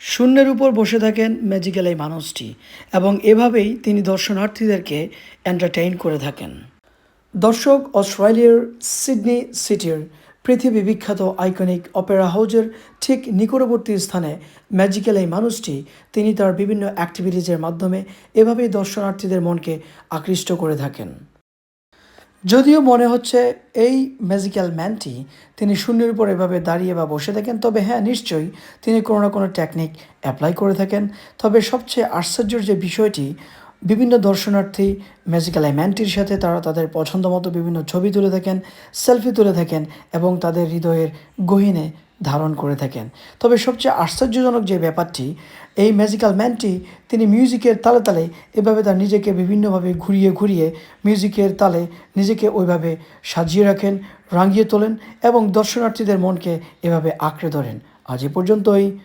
শূন্যের উপর বসে থাকেন ম্যাজিক্যাল এই মানুষটি এবং এভাবেই তিনি দর্শনার্থীদেরকে এন্টারটেইন করে থাকেন। দর্শক, অস্ট্রেলিয়ার সিডনি সিটির পৃথিবী বিখ্যাত আইকনিক অপেরা হাউজের ঠিক নিকটবর্তী স্থানে ম্যাজিক্যাল এই মানুষটি, তিনি তার বিভিন্ন অ্যাক্টিভিটিজের মাধ্যমে এভাবেই দর্শনার্থীদের মনকে আকৃষ্ট করে থাকেন। যদিও মনে হচ্ছে এই ম্যাজিক্যাল ম্যানটি তিনি শূন্যের উপর এভাবে দাঁড়িয়ে বা বসে থাকেন, তবে হ্যাঁ নিশ্চয়ই তিনি কোনো না কোনো টেকনিক অ্যাপ্লাই করে থাকেন। তবে সবচেয়ে আশ্চর্যের যে বিষয়টি বিভিন্ন দর্শনার্থী ম্যাজিক্যাল এই ম্যানটির সাথে তারা তাদের পছন্দ মতো বিভিন্ন ছবি তুলে থাকেন সেলফি তুলে থাকেন এবং তাদের হৃদয়ের গহীনে ধারণ করে থাকেন। তবে সবচেয়ে আশ্চর্যজনক যে ব্যাপারটি, এই ম্যাজিক্যাল ম্যানটি তিনি মিউজিকের তালে তালে এভাবে তার নিজেকে বিভিন্নভাবে ঘুরিয়ে ঘুরিয়ে মিউজিকের তালে নিজেকে ওইভাবে সাজিয়ে রাখেন, রাঙিয়ে তোলেন এবং দর্শনার্থীদের মনকে এভাবে আঁকড়ে ধরেন। আজ এ পর্যন্তই।